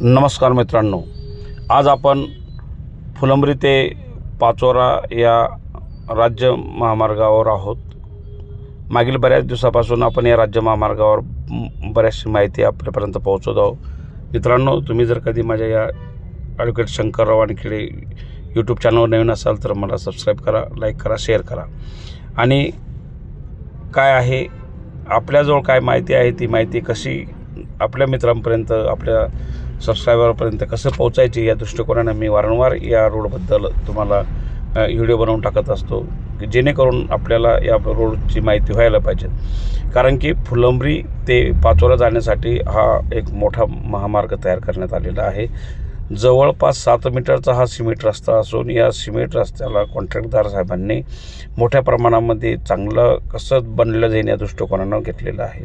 नमस्कार मित्रांनो. आज आपण फुलंब्री ते पाचोरा या राज्य महामार्गावर आहोत. मागील बऱ्याच दिवसापासून आपण या राज्य महामार्गावर बऱ्याचशी माहिती आपल्यापर्यंत पोहोचवत आहोत. मित्रांनो तुम्ही जर कधी माझ्या या ॲडव्होकेट शंकरराव वानखेडे यूट्यूब चॅनलवर नवीन असाल तर मला सबस्क्राईब करा लाईक करा शेअर करा. आणि काय आहे आपल्याजवळ काय माहिती आहे ती माहिती कशी आपल्या मित्रांपर्यंत आपल्या सबस्क्रायबरपर्यंत कसं पोहोचायची या दृष्टिकोनाने मी वारंवार या रोडबद्दल तुम्हाला व्हिडिओ बनवून टाकत असतो की जेणेकरून आपल्याला या रोडची माहिती व्हायला पाहिजे. कारण की फुलंब्री ते पाचोरा जाण्यासाठी हा एक मोठा महामार्ग तयार करण्यात आलेला आहे. जवळपास सात मीटरचा हा सिमेंट रस्ता असून या सिमेंट रस्त्याला कॉन्ट्रॅक्टदार साहेबांनी मोठ्या प्रमाणामध्ये चांगलं कसं बनलं जाईल या दृष्टिकोनानं घेतलेलं आहे.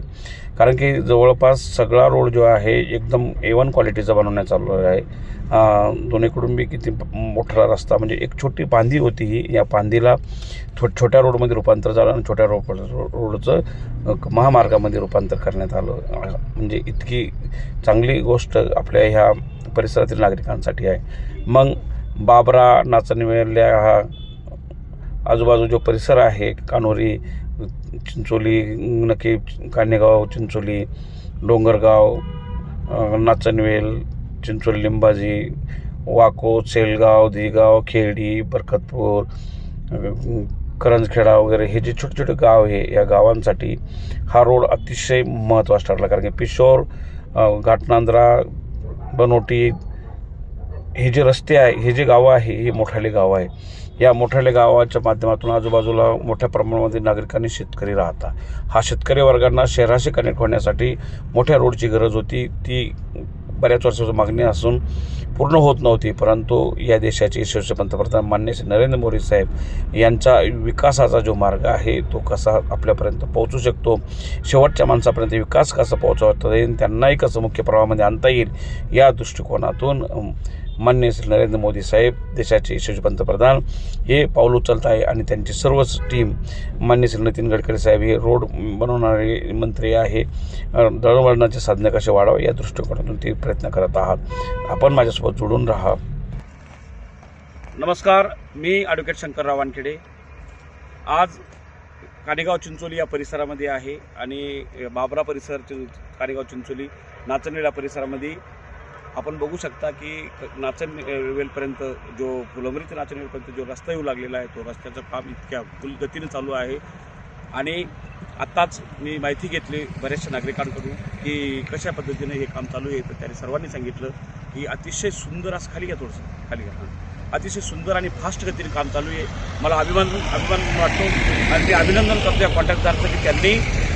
कारण की जवळपास सगळा रोड जो आहे एकदम ए वन क्वालिटीचा बनवण्यात चालू आहे. दोन्हीकडून बी किती मोठा रस्ता म्हणजे एक छोटी पांदी होती ही. या पांदीला थो छोट्या रोडमध्ये रूपांतर झालं आणि छोट्या रोड रोडचं महामार्गामध्ये रूपांतर करण्यात आलं. म्हणजे इतकी चांगली गोष्ट आपल्या ह्या परिसरातील नागरिकांसाठी आहे. मग बाबरा नाचणवेल्या हा आजूबाजू जो परिसर आहे कानोरी चिंचोली नक्की कानेगाव चिंचोली डोंगरगाव नाचनवेल चिंचोली लिंबाजी वाको सेलगाव दिगाव खेडी बरकतपूर करंजखेडा वगैरे हे जे छोटे छोटे गाव आहे या गावांसाठी हा रोड अतिशय महत्त्वाचा ठरला. कारण की पिशोर घाटनांद्रा बनोटी हे जे रस्ते आहे हे जे गावं आहे हे मोठाले गावं आहे. या मोठाले गावाच्या माध्यमातून आजूबाजूला मोठ्या प्रमाणामध्ये नागरिकांनी शेतकरी राहता. हा शेतकरी वर्गांना शहराशी कनेक्ट होण्यासाठी मोठ्या रोडची गरज होती. ती बऱ्याच वर्षाची मागणी असून पूर्ण होत नव्हती. परंतु या देशाचे यशस्वी पंतप्रधान मान्य श्री नरेंद्र मोदी साहेब यांचा विकासाचा जो मार्ग आहे तो कसा आपल्यापर्यंत पोहोचू शकतो? शेवटच्या माणसापर्यंत विकास कसा पोहोचवता येईल त्यांनाही कसं मुख्य प्रवाहामध्ये आणता येईल या दृष्टिकोनातून मान्य श्री नरेंद्र मोदी साहेब देशाचे यशस्वी पंतप्रधान हे पाऊल उचलत आहे आणि त्यांची सर्वच टीम मान्य श्री नितीन गडकरी साहेब हे रोड बनवणारे मंत्री आहे. दळणवळणाचे साधने कसे वाढावे या दृष्टिकोनातून ते प्रयत्न करत आहात. आपण माझ्यासोबत जोडून राहा. नमस्कार मी ॲडव्होकेट शंकरराव वानखेडे. आज कानेगाव चिंचोली या परिसरामध्ये आहे आणि बाबरा परिसर कानेगाव चिंचोली नाचणवेल परिसरामध्ये आपण बघू शकता की नाचण वेलपर्यंत जो फुलंब्री ते नाचणवेलपर्यंत जो रस्ता येऊ लागलेला आहे तो रस्त्याचं काम इतक्या फुल गतीने चालू आहे. आणि आत्ताच मी माहिती घेतली बऱ्याचशा नागरिकांकडून की कशा पद्धतीने हे काम चालू आहे तर त्याने सर्वांनी सांगितलं की अतिशय सुंदर असं खाली घ्या थोडंसं खाली घ्या. अतिशय सुंदर आणि फास्ट गतीने काम चालू आहे. मला अभिमान अभिमान वाटतो आणि ते अभिनंदन करतो या कॉन्ट्रॅक्टदारचं की त्यांनी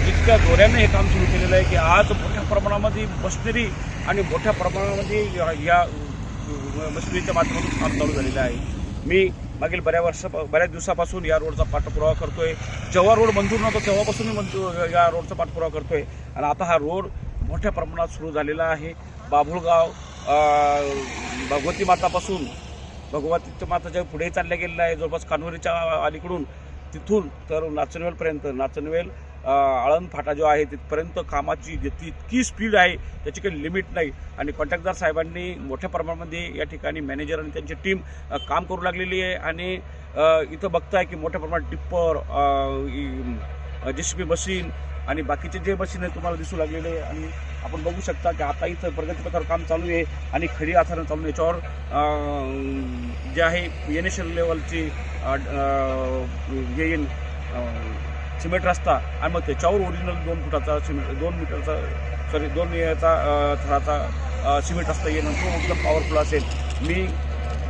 इतक्या जोऱ्यानं हे काम सुरू केलेलं आहे की आज मोठ्या प्रमाणामध्ये मशिनरी आणि मोठ्या प्रमाणामध्ये या- या मशिनरीच्या माध्यमातून काम चालू झालेलं आहे. मी मागील बऱ्या वर्ष बऱ्याच दिवसापासून या रोडचा पाठपुरावा करतोय. जेव्हा रोड मंजूर नव्हतो तेव्हापासून मी मंजूर या रोडचा पाठपुरावा करतोय. आणि आता हा रोड मोठ्या प्रमाणात सुरू झालेला आहे. बाभुळगाव भगवती मातापासून भगवती माताच्या पुढे चालल्या गेलेला आहे. जवळपास कानवरीच्या अलीकडून तिथून तर नाचनवेलपर्यंत. नाचनवेल आळंद फाटा जो आहे तिथपर्यंत कामाची गती इतकी स्पीड आहे त्याची काही लिमिट नाही. आणि कॉन्ट्रॅक्टदार साहेबांनी मोठ्या प्रमाणामध्ये या ठिकाणी मॅनेजर आणि त्यांची टीम काम करू लागलेली आहे. आणि इथं बघताय की मोठ्या प्रमाणात टिप्पर जे सी बी मशीन आणि बाकीचे जे मशीन आहे तुम्हाला दिसू लागलेले आहे. आणि आपण बघू शकता की आता इथं प्रगतीपथावर काम चालू आहे आणि खडी आथारण चालू आहे. याच्यावर जे आहे एन एस एल लेवलची जे येईन सिमेंट रस्ता आणि मग त्याच्यावर ओरिजिनल दोन फुटाचा सिमेंट दोन मीटरचा सॉरी दोन याचा थराचा सिमेंट रस्ता येईल तो एकदम पॉवरफुल असेल. मी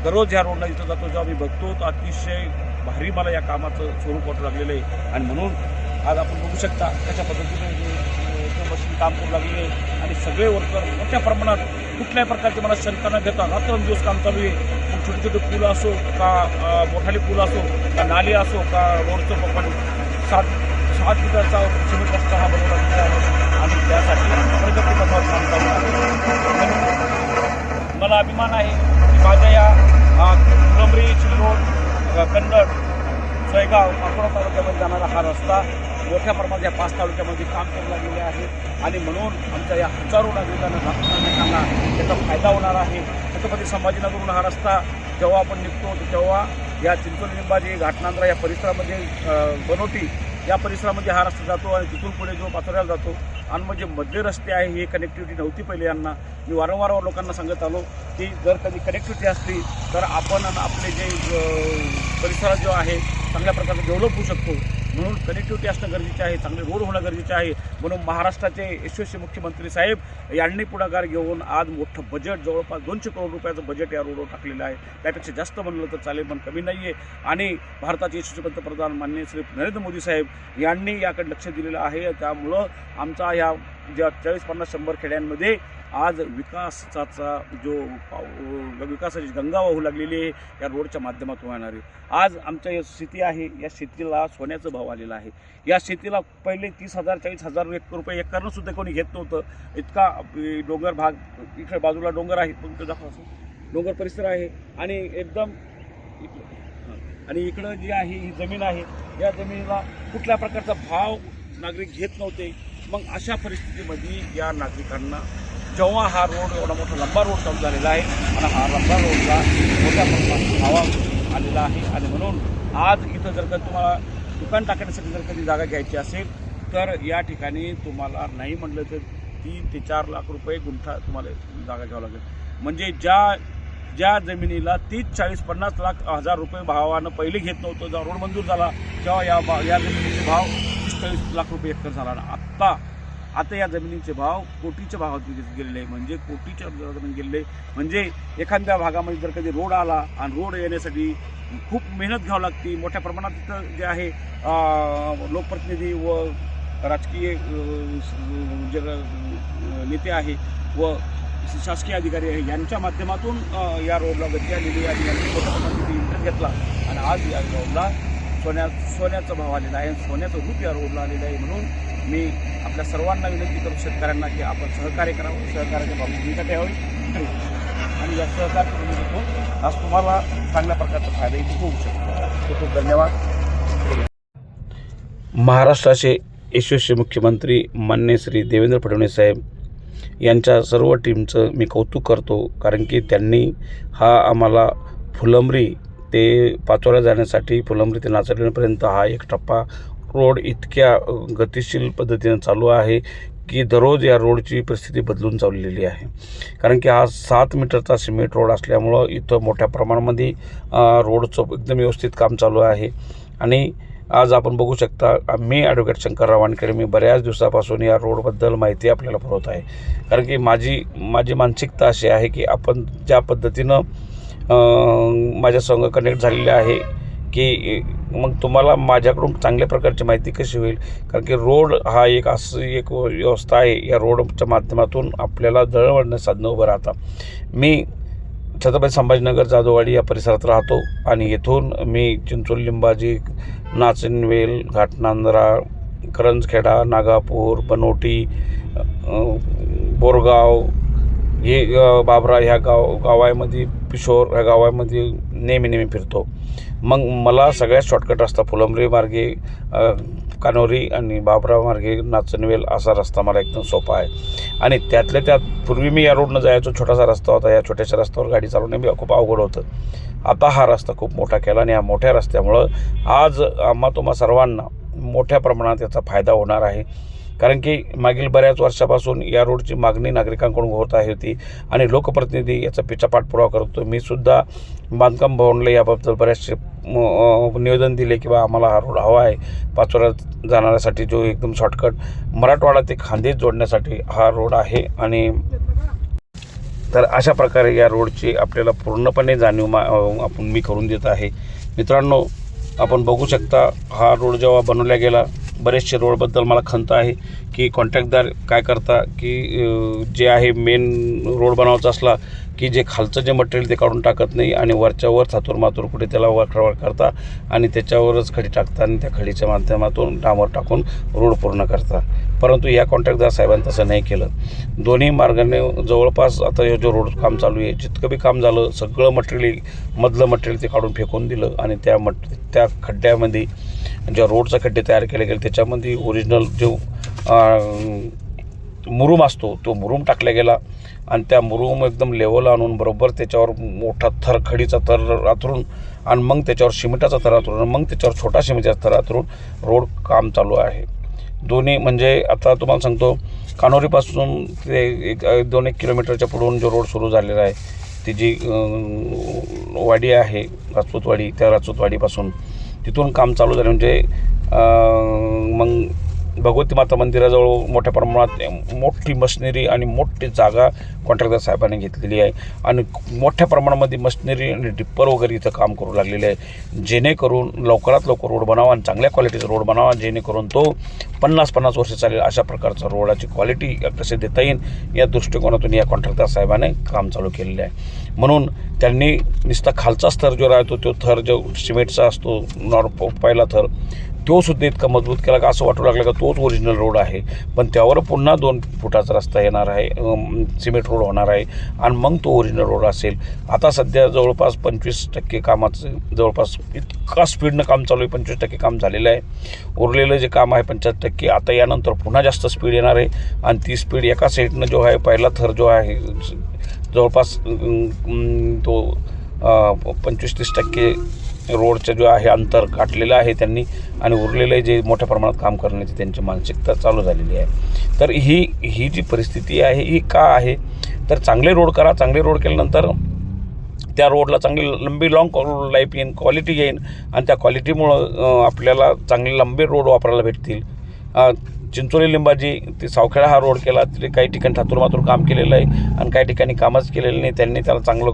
दररोज ह्या रोडला इथं जातो जेव्हा मी बघतो तर अतिशय भारी मला या कामाचं स्वरूप वाटू लागलेलं आहे. आणि म्हणून आज आपण बघू शकता कशा पद्धतीने मशीन काम करू लागले आहे. आणि सगळे वर्कर मोठ्या प्रमाणात कुठल्याही प्रकारचे मला शंका न घेता रात्रंदिवस काम चालू आहे. मग छोटे छोटे पूल असो का मोठाले पूल असो का नाले असो का रोडचं पण सात आज मीटरचा सिमेंट हा बनवला गेला आहे. आणि त्यासाठी प्रगती पथावर काम चालू आहे. मला अभिमान आहे की माझ्या या फुलंब्री चिल्लोड कन्नड सोयगाव अकोला तालुक्यामध्ये जाणारा हा रस्ता मोठ्या प्रमाणात या पाच तालुक्यामध्ये काम करू लागलेले आहे. आणि म्हणून आमच्या या हजारो नागरिकांना नागरिकांना त्याचा फायदा होणार आहे. छत्रपती संभाजीनगरहून हा रस्ता जेव्हा आपण निघतो तेव्हा या चिंचोली लिंबाजी घाटनांद्रा या परिसरामध्ये अ, या परिसरामध्ये हा रस्ता जातो आणि तिथून पुढे जो पाथोऱ्याला जातो आणि म्हणजे मधले रस्ते आहे हे कनेक्टिव्हिटी नव्हती पहिले यांना. मी वारंवार लोकांना सांगत आलो की जर कधी कनेक्टिव्हिटी असली तर आपण आपले जे परिसरात जो आहे चांगल्या प्रकारे डेव्हलप होऊ शकतो. म्हणून कनेक्टिव्हिटी असणं गरजेचे आहे चांगले रोड होणं गरजेचे आहे. म्हणून महाराष्ट्राचे यशस्वी मुख्यमंत्री साहेब यांनी पुढाकार घेऊन आज मोठं बजेट जवळपास दोनशे करोड रुपयाचं बजेट या रोडवर टाकलेलं आहे. त्यापेक्षा जास्त म्हणलं तर चालेल पण कमी नाही आहे आणि भारताचे यशस्वी पंतप्रधान माननीय श्री नरेंद्र मोदी साहेब यांनी याकडे लक्ष दिलेलं आहे. त्यामुळं आमचा ह्या ज्या चाळीस पन्नास शंभर खेड्यांमध्ये आज विकासाचा जो पाव- विकासाची गंगा वाहू लागलेली आहे या रोडच्या माध्यमातून वाहणार. आहे आज आमच्या या शेती आहे या शेतीला सोन्याचा भाव आलेला आहे. या शेतीला पहिले तीस हजार चाळीस हजार एक रुपये एकरनं सुद्धा कोणी घेत नव्हतं. इतका डोंगर भाग इकडे बाजूला डोंगर आहे. पण तो दाखवा डोंगर परिसर आहे. आणि एकदम आणि इकडं जी आहे ही जमीन आहे. या जमिनीला कुठल्या प्रकारचा भाव नागरिक घेत नव्हते. मग अशा परिस्थितीमध्ये या नागरिकांना जेव्हा हा रोड एवढा मोठा लंबा रोड चालू झालेला आहे आणि हा लंबा रोडला मोठ्या प्रमाणात भावा आलेला आहे. आणि म्हणून आज इथं जर का तुम्हाला दुकान टाकण्यासाठी जर कधी जागा घ्यायची असेल तर या ठिकाणी तुम्हाला नाही म्हटलं तर तीन ते चार लाख रुपये गुंठा तुम्हाला जागा घ्यावं लागेल. म्हणजे ज्या ज्या जमिनीला तीस चाळीस पन्नास लाख हजार रुपये भावानं पहिले घेत नव्हतं जेव्हा रोड मंजूर झाला तेव्हा या बा या जमिनीचे भाव तीस चाळीस लाख रुपये एकर झाला. आणि आत्ता आता या जमिनीचे भाव कोटीच्या भावात गेलेले आहे. म्हणजे कोटीच्या जमीन गेलेले आहे. म्हणजे एखाद्या भागामध्ये जर कधी रोड आला आणि रोड येण्यासाठी खूप मेहनत घ्यावी लागते. मोठ्या प्रमाणात तिथं जे आहे लोकप्रतिनिधी व राजकीय जे नेते आहे व शासकीय अधिकारी आहे यांच्या माध्यमातून या रोडला गती आलेली आणि यांनी मोठ्या प्रमाणात इंटरेस्ट घेतला. आणि आज या रोडला सोन्या सोन्याचा भाव आलेला आहे. सोन्याचं रूप या रोडला आलेलं आहे. म्हणून मी आपल्या सर्वांना विनंती करू शेतकऱ्यांना की आपण सहकार्य करावं. सहकार्याच्या बाबतीत भूमिका ठेवावी आणि या सहकार्य भूमिकेतून आज तुम्हाला चांगल्या प्रकारचा फायदा इथे होऊ शकतो. खूप खूप धन्यवाद. महाराष्ट्राचे यशस्वी मुख्यमंत्री मान्य श्री देवेंद्र फडणवीस साहेब यांच्या सर्व टीमचं मी कौतुक करतो कारण की त्यांनी हा आम्हाला फुलंबरी ते पाचोऱ्या जाण्यासाठी फुलंबरी ते नाचरण्यापर्यंत हा एक टप्पा रोड इतक्या गतिशील पद्धतीनं चालू आहे की दररोज या रोडची परिस्थिती बदलून चाललेली आहे. कारण की हा सात मीटरचा सिमेंट रोड असल्यामुळं इथं मोठ्या प्रमाणामध्ये रोडचं एकदम व्यवस्थित काम चालू आहे. आणि आज आपण बघू शकता मी ॲडव्होकेट शंकरराव वानखेडे मी बऱ्याच दिवसापासून या रोडबद्दल माहिती आपल्याला पुरवत आहे. कारण की माझी माझी मानसिकता अशी आहे की आपण ज्या पद्धतीनं माझ्या संघ कनेक्ट झालेले आहे की मग तुम्हाला माझ्याकडून चांगल्या प्रकारची माहिती कशी होईल? कारण की रोड हा एक असं एक व्यवस्था आहे या रोडच्या माध्यमातून आपल्याला दळणवळण साधनं उभं राहतात मी छत्रपती संभाजीनगर जाधववाडी या परिसरात राहतो आणि येथून मी चिंचोली लिंबाजी नाचनवेल घाटनांद्रा करंजखेडा नागापूर बनोटी बोरगाव हे बाबरा ह्या गाव गावामध्ये पिशोर ह्या गावामध्ये नेहमी नेहमी फिरतो. मग मला सगळ्यात शॉर्टकट रस्ता फुलंब्री मार्गे कानोरी आणि बाबरा मार्गे नाचनवेल असा रस्ता मला एकदम सोपा आहे. आणि त्यातल्या त्यात पूर्वी मी या रोडनं जायचो छोटासा रस्ता होता. या छोट्याशा रस्त्यावर गाडी चालवणे मी खूप अवघड होतं. आता हा रस्ता खूप मोठा केला आणि या मोठ्या रस्त्यामुळं आज आम्हा तुम्हा सर्वांना मोठ्या प्रमाणात याचा फायदा होणार आहे. कारण की मागील बऱ्याच वर्षापासून या रोडची मागणी नागरिकांकडून होत आहे होती आणि लोकप्रतिनिधी याचा पिछा पाठपुरावा करतो. मी सुद्धा बांधकाम भवनला याबाबत बऱ्याचशे निवेदन दिले की आम्हाला हा रोड हवा आहे. पाचोऱ्यात जाणाऱ्यासाठी जो एकदम शॉर्टकट मराठवाडा ते खांदेश जोडण्यासाठी हा रोड आहे आणि तर अशा प्रकारे या रोडची आपल्याला पूर्णपणे जाणीव मा आपण मी करून देत आहे. मित्रांनो आपण बघू शकता हा रोड जेव्हा बनवला गेला बरेचसे रोडबद्दल मला खंत आहे की कॉन्ट्रॅक्टदार काय करता की जे आहे मेन रोड बनवायचा असला की जे खालचं जे मटेरियल ते काढून टाकत नाही आणि वरच्यावर थातूर मातूर कुठे त्याला वरखडवळ करता आणि त्याच्यावरच खडी टाकता आणि त्या खडीच्या माध्यमातून डांबर टाकून रोड पूर्ण करता. परंतु या कॉन्ट्रॅक्टदार साहेबांनी तसं नाही केलं. दोन्ही मार्गाने जवळपास आता हे जो रोड काम चालू आहे जितकं बी काम झालं सगळं मटेरियल मधलं मटेरियल ते काढून फेकून दिलं आणि त्या मट त्या खड्ड्यामध्ये ज्या रोडचा खड्डे तयार केले गेले त्याच्यामध्ये ओरिजिनल जो मुरूम मुरुम असतो तो मुरुम टाकला गेला. आणि त्या मुरुम एकदम लेवल आणून बरोबर त्याच्यावर मोठा थर खडीचा थर आथरून आणि मग त्याच्यावर शिमिटाचा थर आथरून आणि मग त्याच्यावर छोटा शिमिटाचा थर आथरून रोड काम चालू आहे. दोन्ही म्हणजे आता तुम्हाला सांगतो कानोरीपासून ते एक दोन एक किलोमीटरच्या पुढून जो रोड सुरू झालेला आहे ती जी वाडी आहे राजपूतवाडी त्या राजपूतवाडीपासून तिथून काम चालू झालं. म्हणजे मग भगवती माता मंदिराजवळ मोठ्या प्रमाणात मोठी मशिनरी आणि मोठी जागा कॉन्ट्रॅक्टर साहेबांनी घेतलेली आहे. आणि मोठ्या प्रमाणामध्ये मशिनरी आणि डिप्पर वगैरे इथं काम करू लागलेले आहे. जेणेकरून लवकरात लवकर रोड बनावा आणि चांगल्या क्वालिटीचा रोड बनावा. जेणेकरून तो पन्नास पन्नास वर्ष चालेल अशा प्रकारचा रोडाची क्वालिटी कसे देता येईल या दृष्टिकोनातून या कॉन्ट्रॅक्टर साहेबाने काम चालू केलेलं आहे. म्हणून त्यांनी नुसता खालचा स्तर जो राहतो तो थर जो सिमेंटचा असतो नॉर पहिला थर तो सुद्धा इतका मजबूत केला का असं वाटू लागलं का तोच ओरिजिनल रोड आहे. पण त्यावर पुन्हा दोन फुटाचा रस्ता येणार आहे सिमेंट रोड होणार आहे आणि मग तो ओरिजिनल रोड असेल. आता सध्या जवळपास पंचवीस टक्के कामाचं जवळपास इतका स्पीडनं काम चालू आहे पंचवीस टक्के काम झालेलं आहे. उरलेलं जे काम आहे पंच्याहत्तर टक्के आता यानंतर पुन्हा जास्त स्पीड येणार आहे. आणि ती स्पीड एका साईडनं जो आहे पहिला थर जो आहे जवळपास तो पंचवीस तीस टक्के रोडचं जो आहे अंतर गाठलेलं आहे त्यांनी आणि उरलेलं जे मोठ्या प्रमाणात काम करण्याची त्यांची मानसिकता चालू झालेली आहे. तर ही ही जी परिस्थिती आहे ही का आहे? तर चांगले रोड करा चांगले रोड केल्यानंतर त्या रोडला चांगली लंबी लाँग लाईफ येईन क्वालिटी येईन आणि त्या क्वालिटीमुळं आपल्याला चांगले लंबे रोड वापरायला भेटतील. चिंचोली लिंबाजी ते सावखेडा हा रोड केला तिथे काही ठिकाणी ठातूर मातूर काम केलेलं आहे आणि काही ठिकाणी कामच केलेलं नाही त्यांनी त्याला चांगलं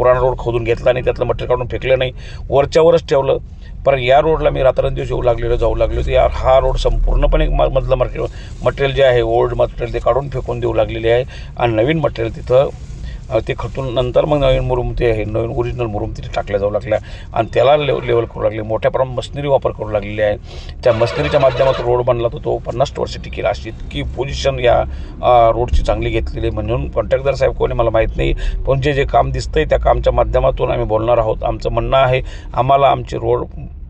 पुराणा रोड खोदून घेतला नाही त्यातलं मटेरियल काढून फेकलं नाही. वरच्यावरच ठेवलं. पण या रोडला मी रात्रंदिवस येऊ लागलेलो जाऊ लागलो तर या हा रोड संपूर्णपणे म- मधलं मटेरियल मटेरियल जे आहे ओल्ड मटेरियल ते काढून फेकून देऊ लागलेले आहे. आणि नवीन मटेरियल तिथं ते खटून नंतर मग नवीन मुरुम ते आहे नवीन ओरिजिनल मुरुम तिथे टाकल्या जाऊ लागल्या. आणि त्याला लेव लेवल करू लागले. मोठ्या प्रमाणात मशनरी वापर करू लागलेली आहे. त्या मशनरीच्या माध्यमातून रोड बनला तो तो पन्नास वर्ष टिकेल. अशी इतकी पोझिशन या रोडची चांगली घेतलेली आहे. म्हणून कॉन्ट्रॅक्टर साहेब कोणी मला माहीत नाही. पण जे जे काम दिसतंय त्या कामच्या माध्यमातून आम्ही बोलणार आहोत. आमचं म्हणणं आहे आम्हाला आमचे रोड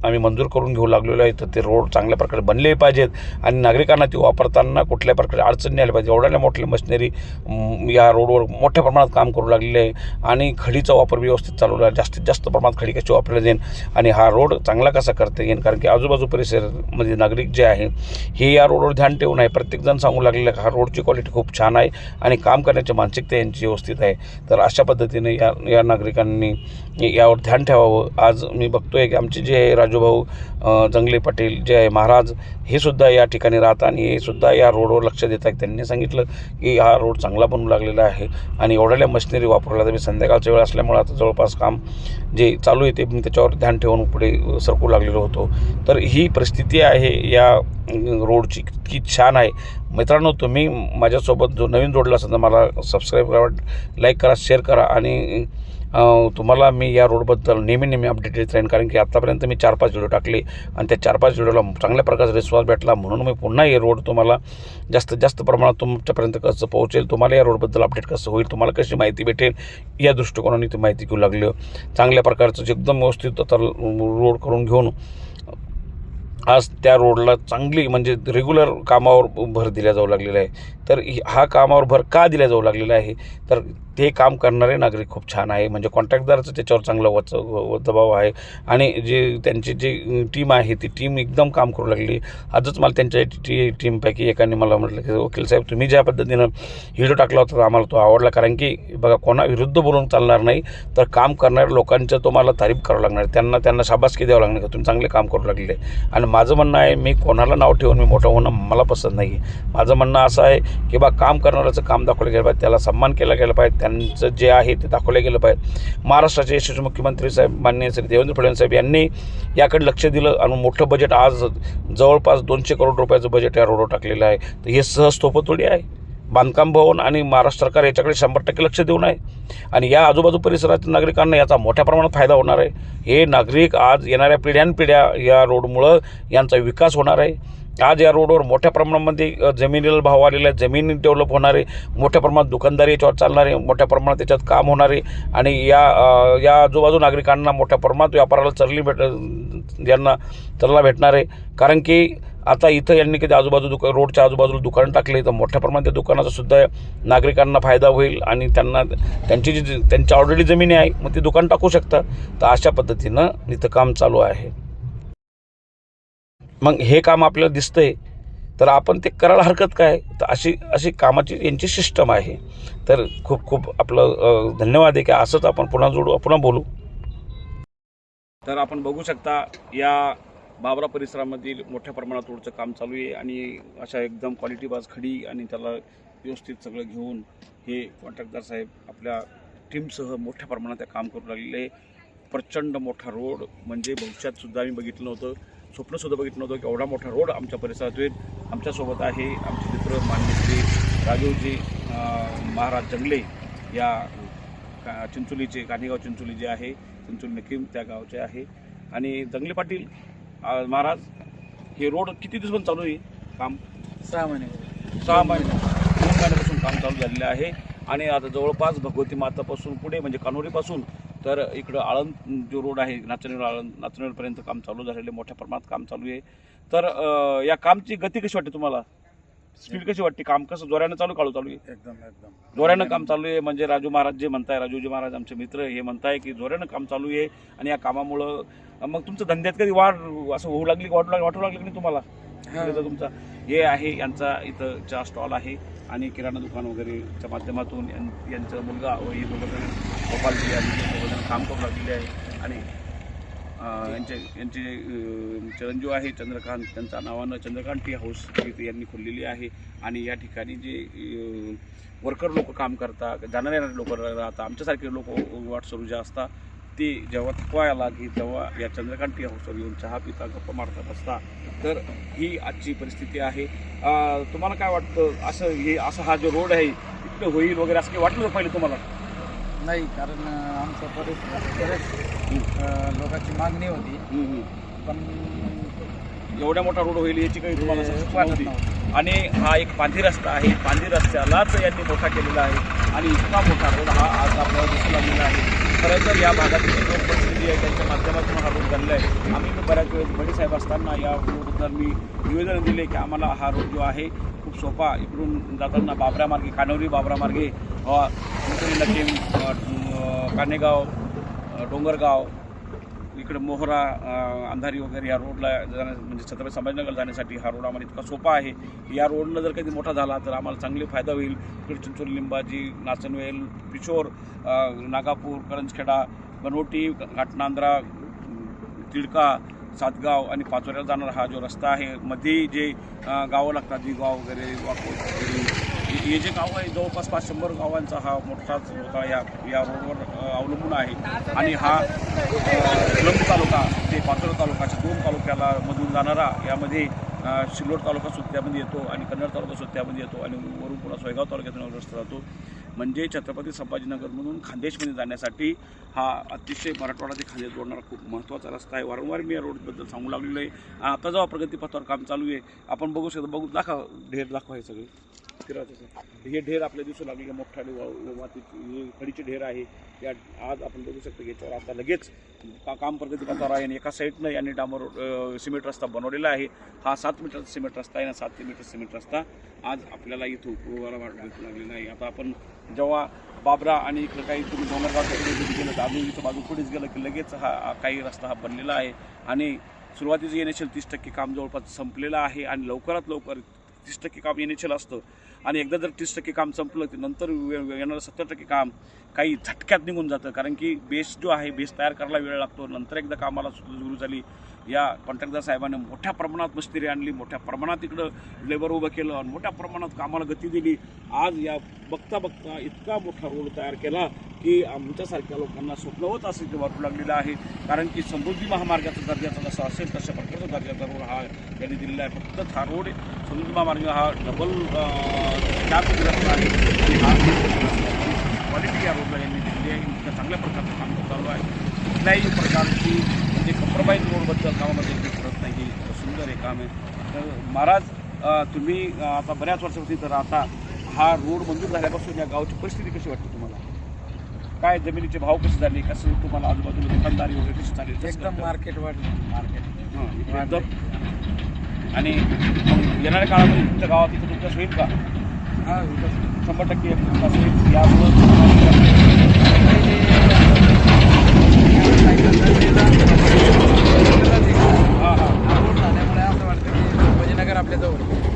आम्ही मंजूर करून घेऊ लागलेलो आहे. तर ते रोड चांगल्या प्रकारे बनले पाहिजेत. आणि नागरिकांना ते वापरताना कुठल्या प्रकारे अडचण आल्या आली पाहिजे एवढ्या मोठल्या मशिनरी या रोडवर मोठ्या प्रमाणात काम करू लागलेले आहे. आणि खडीचा वापर व्यवस्थित चालू आहे जास्तीत जास्त प्रमाणात खडी कशी वापरली जाईल. आणि हा रोड चांगला कसा करता येईल? कारण की आजूबाजू परिसरमध्ये नागरिक जे आहे हे या रोडवर ध्यान ठेवून आहे. प्रत्येकजण सांगू लागलेलं आहे हा रोडची क्वालिटी खूप छान आहे. आणि काम करण्याची मानसिकता यांची व्यवस्थित आहे. तर अशा पद्धतीने या या नागरिकांनी यावर ध्यान ठेवावं. आज मी बघतो आहे की आमचे जे आहे राजूभाऊ जंगले पाटील जे आहे महाराज हे सुद्धा या ठिकाणी राहतात आणि हे सुद्धा या रोडवर लक्ष देत आहेत त्यांनी सांगितलं की हा रोड चांगला बनू लागलेला आहे आणि एवढ्या मशिनरी वापरल्या तर मी संध्याकाळच्या वेळ असल्यामुळे आता जवळपास काम जे चालू आहे ते मी त्याच्यावर ध्यान ठेवून पुढे सरकू लागलेलो होतो. तर ही परिस्थिती आहे या रोडची. इतकी छान आहे. मित्रांनो तुम्ही माझ्यासोबत जो नवीन जोडला असेल तर मला सबस्क्राईब करा लाईक करा शेअर करा आणि तुम्हाला मी या रोडबद्दल नेहमी नेहमी अपडेट देत राहीन. कारण की आत्तापर्यंत मी चार पाच व्हिडिओ टाकले आणि त्या चार पाच व्हिडिओला चांगल्या प्रकारचा रिस्पॉन्स भेटला. म्हणून मी पुन्हा हे रोड तुम्हाला जास्तीत जास्त प्रमाणात तुमच्यापर्यंत कसं पोहोचेल तुम्हाला या रोडबद्दल अपडेट कसं होईल तुम्हाला कशी माहिती भेटेल या दृष्टिकोनाने ती माहिती घेऊ लागलं. चांगल्या प्रकारचं जे एकदम व्यवस्थित आता रोड करून घेऊन आज त्या रोडला चांगली म्हणजे रेग्युलर कामावर भर दिल्या जाऊ लागलेला आहे. तर हा कामावर भर का दिला जाऊ लागलेला आहे? तर ते काम करणारे नागरिक खूप छान आहे. म्हणजे कॉन्ट्रॅक्टदारचं त्याच्यावर चांगला वच व- दबाव आहे. आणि जे त्यांची जी टीम आहे ती टीम एकदम काम करू लागली. आजच मला त्यांच्या टी टीमपैकी एकाने मला म्हटलं की वकील साहेब तुम्ही ज्या पद्धतीनं हिरो टाकला होता आम्हाला तो आवडला. कारण की बघा कोणा विरुद्ध बोलून चालणार नाही तर काम करणाऱ्या लोकांचं तुम्हाला तारीफ करावं लागणार त्यांना त्यांना शाबासकी द्यावं लागणार का? तुम्ही चांगले काम करू लागले. आणि माझं म्हणणं आहे मी कोणाला नाव ठेवून मी मोठं होणं मला पसंत नाही आहे माझं म्हणणं असं आहे किंवा काम करणाऱ्याचं काम दाखवलं गेलं पाहिजे त्याला सन्मान केला गेला पाहिजे त्यांचं जे आहे ते दाखवलं गेलं पाहिजे. महाराष्ट्राचे यशस्वी मुख्यमंत्री साहेब माननीय श्री देवेंद्र फडणवीस साहेब यांनी याकडे लक्ष दिलं आणि मोठं बजेट आज जवळपास दोनशे करोड रुपयाचं बजेट या रोडवर टाकलेलं आहे. तर हे सहज थोडी आहे. बांधकाम भवन आणि महाराष्ट्र सरकार याच्याकडे शंभर टक्के लक्ष देऊन आहे. आणि या आजूबाजू परिसरातील नागरिकांना याचा मोठ्या प्रमाणात फायदा होणार आहे. हे नागरिक आज येणाऱ्या पिढ्यानपिढ्या या रोडमुळं यांचा विकास होणार आहे. आज या रोडवर मोठ्या प्रमाणामध्ये जमिनीला भाव आलेला आहे. जमीन डेव्हलप होणारे मोठ्या प्रमाणात दुकानदारी याच्यावर चालणारे मोठ्या प्रमाणात त्याच्यात काम होणारे आणि या या आजूबाजू नागरिकांना मोठ्या प्रमाणात व्यापाराला चरली भेट यांना चलना भेटणार आहे. कारण की आता इथं यांनी कधी आजूबाजू दुका रोडच्या आजूबाजूला दुकान टाकले तर मोठ्या प्रमाणात त्या दुकानाचा सुद्धा नागरिकांना फायदा होईल आणि त्यांना त्यांची जी त्यांची ऑलरेडी जमिनी आहे मग ती दुकान टाकू शकतात तर अशा पद्धतीनं इथं काम चालू आहे. मग हे काम आपल्याला दिसतंय तर आपण ते करायला हरकत काय? तर अशी अशी कामाची यांची सिस्टम आहे. तर खूप खूप आपलं धन्यवाद आहे की असंच आपण पुन्हा जोडू पुन्हा बोलू. तर आपण बघू शकता या बाबरा परिसरामधील मोठ्या प्रमाणात रोडचं काम चालू आहे आणि अशा एकदम क्वालिटी बाज खडी आणि त्याला व्यवस्थित सगळं घेऊन हे कॉन्ट्रॅक्टर साहेब आपल्या टीमसह मोठ्या प्रमाणात ते काम करू लागलेले आहे. प्रचंड मोठा रोड म्हणजे भविष्यात सुद्धा आम्ही बघितलं नव्हतं स्वप्नसुद्धा बघितलं नव्हतं की एवढा मोठा रोड आमच्या परिसरात होईल आमच्यासोबत आहे आमचे मित्र मान्य श्री राजीवजी महाराज जंगले या का चिंचोलीचे कानेगाव चिंचोली जे आहे चिंचोली नकीम त्या गावचे आहे. आणि जंगले पाटील महाराज हे रोड किती दिवसापासून चालू आहे? काम? सहा महिने सहा महिने. दोन महिन्यापासून काम चालू झालेलं आहे. आणि आता जवळपास भगवती मातापासून पुढे म्हणजे कानोरीपासून तर इकडं आळंद जो रोड आहे नाचनेर आळंद नाचनेरपर्यंत काम चालू झालेलं मोठ्या प्रमाणात काम चालू आहे. तर या कामची गती कशी वाटते तुम्हाला? स्पीड कशी वाटते? काम कसं? जोऱ्यानं चालू काळू चालू आहे? एकदम एकदम. जोऱ्यानं काम चालू आहे म्हणजे राजू महाराज जे म्हणताय राजूजी महाराज आमचे मित्र हे म्हणताय की जोऱ्यानं काम चालू आहे आणि या कामामुळं मग तुमचं धंद्यात कधी वाढ असं होऊ लागली वाटू लागली वाटू लागली की नाही तुम्हाला? इकडे तुमचा हे आहे यांचा इथं चहा स्टॉल आहे आणि किराणा दुकान वगैरेच्या माध्यमातून यांचा मुलगा व हे दोघं गोपालजी आणि काम करू लागलेले आहे आणि यांचे यांचे चिरंजीव आहे चंद्रकांत त्यांच्या नावानं चंद्रकांत टी हाऊस इथे यांनी खोललेली आहे आणि या ठिकाणी जे वर्कर लोक काम करतात जाणारे येणारे लोक राहतात आमच्यासारखे लोक वाटसरू जे असतात ते जेव्हा थकवा आला की तेव्हा या चंद्रकांत टी हाऊसवर येऊन चहा पिता गप्पा मारतात असता. तर ही आजची परिस्थिती आहे. तुम्हाला काय वाटतं? असं हे असं हा जो रोड आहे इकडे होईल वगैरे असं काही वाटलं का पहिले तुम्हाला? नाही कारण आमचं बरेच बरेच लोकांची मागणी होती. पण. एवढा मोठा रोड होईल याची काही तुम्हाला. आणि हा एक पांढी रस्ता आहे. पांढी रस्त्यालाच यांनी मोठा केलेला आहे. आणि इतका मोठा रोड हा आज आपल्याला दिसू लागलेला आहे. खरं तर या भागातील जी लोकप्रतिनिधी आहे त्यांच्या माध्यमातून हा रोग बनला आहे आम्ही बऱ्याच वेळेस बडीसाहेब असताना या रोडबद्दल मी निवेदन दिले की आम्हाला हा रोड जो आहे खूप सोपा इकडून जाताना बाबरामार्गे कानवरी बाबरामार्गे अ, कानेगाव डोंगरगाव इकडे मोहरा अंधारी वगैरे या रोडला जाण्या म्हणजे छत्रपती संभाजीनगर जाण्यासाठी हा रोड आम्हाला इतका सोपा आहे. या रोडनं जर कधी मोठा झाला तर आम्हाला चांगले फायदा होईल. इकडे चिंचोली लिंबाजी नाचनवेल पिशोर नागापूर करंजखेडा बनवटी घाटनांद्रा तिडका सातगाव आणि पाचोऱ्याला जाणारा हा जो रस्ता आहे मध्ये जे गावं लागतात जी वगैरे वगैरे हे- हे जे गाव आहे जवळपास पाच शंभर गावांचा हा मोठाच होता या या रोडवर अवलंबून आहे. आणि हा कलंब तालुका ते पाचोरा तालुकाच्या दोन तालुक्याला मधून जाणारा यामध्ये अ, सिल्लोड तालुका सुत्त्यामध्ये येतो आणि कन्नड तालुका सुत्त्यामध्ये येतो आणि वरून पुन्हा सोयगाव तालुक्यातून रस्ता जातो. म्हणजे छत्रपती संभाजीनगरमधून खानदेशमध्ये जाण्यासाठी हा अतिशय मराठवाडा ते खानदेश जोडणारा खूप महत्त्वाचा रस्ता आहे. वारंवार मी या रोडबद्दल सांगू लागलेलो आहे. आता जेव्हा प्रगतीपथावर काम चालू आहे आपण बघू शकतो बघू दाखव ढेर दाखवा हे सगळे. फिरवा तसं हे ढेर आपल्या दिसू लागले मोठा मातीचे खडीचे ढेर आहे. या आज आपण बघू शकतो याच्यावर आता लगेच का काम प्रगतीपथावर आहे आणि एका साईडनं यांनी डांबर सिमेंट रस्ता बनवलेला आहे. हा सात मीटरचा सिमेंट रस्ता आहे ना सात मीटर सिमेंट रस्ता आज आपल्याला इथं उपयोगाला भेटू लागलेला आहे. आता आपण जेव्हा बाबरा आणि इकडं काही तुम्ही डोंगरगाव गेलं तर अजून इथं बाजू पुढेच गेलं की लगेच हा काही रस्ता हा बनलेला आहे. आणि सुरुवातीचं एन तीस टक्के काम जवळपास संपलेलं आहे आणि लवकरात लवकर तीस टक्के काम एन असतं. आणि एकदा जर तीस टक्के काम संपलं तर नंतर येणारं सत्तर टक्के काम काही झटक्यात निघून जातं. कारण की बेस जो आहे बेस तयार करायला वेळ लागतो. नंतर एकदा कामाला सुरू झाली या कॉन्ट्रॅक्टर साहेबाने मोठ्या प्रमाणात मस्तिरी आणली मोठ्या प्रमाणात इकडं लेबर उभं केलं आणि मोठ्या प्रमाणात कामाला गती दिली. आज या बघता बघता इतका मोठा रोड तयार केला. की आमच्यासारख्या लोकांना स्वप्नवत असेल ते वाटू लागलेलं आहे. कारण की समृद्धी महामार्गाचा दर्जाचा जसा असेल तशा प्रकारचा दर्जाचा रोड हा त्यांनी दिलेला आहे. फक्त हा रोड समृद्धी महामार्ग हा डबल कॅब आहे. आणि हा क्वालिटी या रोडला यांनी दिलेली आहे. इतक्या चांगल्या प्रकारचं काम चालू आहे. कुठल्याही प्रकारची म्हणजे कॉम्प्रोमाइज रोडबद्दल कामामध्ये काही करत नाही सुंदर हे काम आहे. तर महाराज तुम्ही आता बऱ्याच वर्षापासून तर आता हा रोड मंजूर झाल्यापासून या गावची परिस्थिती कशी वाटते तुम्हाला? काय जमिनीचे भाव कसे झाले? कसं तुम्हाला आजूबाजूला दुकानदारी वगैरे कशी चालेल? एकदम मार्केट वाढलं मार्केट आणि येणाऱ्या काळामध्ये तुमच्या गावात इथं विकास होईल का? हा शंभर टक्के विकास होईल यामुळं हां हां.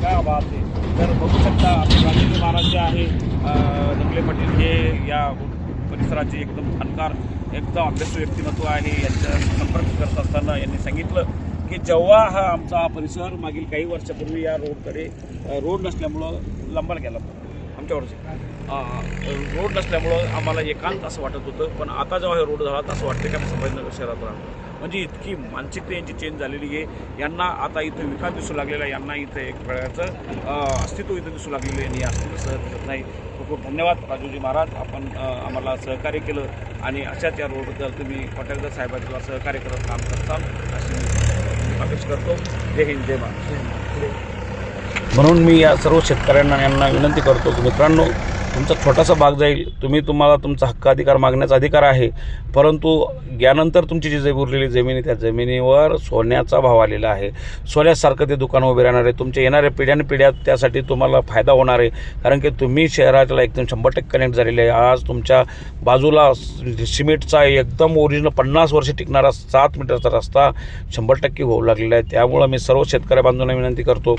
काय बात आहे. तर बघू शकता आपले गांधीजी महाराज जे आहे जंगले पाटील हे या परिसराचे एकदम जाणकार एकदम अभ्यासू व्यक्तिमत्व आहे यांच्या संपर्क करत असताना यांनी सांगितलं की जेव्हा हा आमचा हा परिसर मागील काही वर्षापूर्वी या रोडकडे रोड नसल्यामुळं लंबाला गेला आमच्यावरचे रोड नसल्यामुळं आम्हाला एकांत असं वाटत होतं पण आता जेव्हा हे रोड झाला तर असं वाटतं की आम्ही संभाजीनगर शहरात राहतो. म्हणजे इतकी मानसिकता यांची चेंज झालेली आहे. यांना आता इथं विकास दिसू लागलेला यांना इथं एक प्रकारचं अस्तित्व इथं दिसू लागलेलं आहे. आणि अस्तित्व सहज दिसत नाही. खूप खूप धन्यवाद राजूजी महाराज. आपण आम्हाला सहकार्य केलं आणि अशाच या रोडबद्दल तुम्ही पटेलकर साहेबांना सहकार्य करत काम करताल अशी मी अपेक्षा करतो. जय हिंद जय महाराज म्हणून मी या सर्व शेतकऱ्यांना यांना विनंती करतो की मित्रांनो तुमचं छोटासा भाग जाईल. तुम्ही तुम्हाला तुमचा हक्क अधिकार मागण्याचा अधिकार आहे. परंतु यानंतर तुमची जी जमीन उरलेली जमीन आहे त्या जमिनीवर सोन्याचा भाव आलेला आहे. सोन्यासारखं ते दुकान उभे राहणार आहे. तुमच्या येणाऱ्या पिढ्यानपिढ्या त्यासाठी तुम्हाला फायदा होणार आहे. कारण की तुम्ही शहराला एकदम शंभर टक्के कनेक्ट झालेले आहे. आज तुमच्या बाजूला सिमेंटचा एकदम ओरिजिनल पन्नास वर्ष टिकणारा सात मीटरचा रस्ता शंभर टक्के होऊ लागलेला आहे. त्यामुळं मी सर्व शेतकऱ्या बांधवांना विनंती करतो.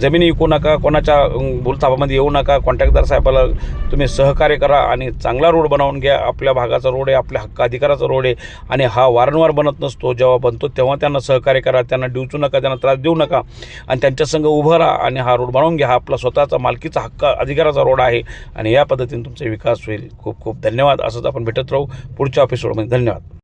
जमिनी विकू नका कोणाच्या अं, बोलताबामध्ये येऊ नका. कॉन्ट्रॅक्टदार साहेबाला तुम्ही सहकार्य करा आणि चांगला रोड बनवून घ्या. आपल्या भागाचा रोड आहे आपल्या हक्क अधिकाराचा रोड आहे आणि हा वारंवार बनत नसतो. जेव्हा बनतो तेव्हा त्यांना सहकार्य करा त्यांना डिवचू नका त्यांना त्रास देऊ नका आणि त्यांच्यासंग उभं राहा आणि हा रोड बनवून घ्या. हा आपला स्वतःचा मालकीचा हक्क अधिकाराचा रोड आहे आणि या पद्धतीने तुमचा विकास होईल. खूप खूप धन्यवाद. असंच आपण भेटत राहू पुढच्या एपिसोडमध्ये धन्यवाद.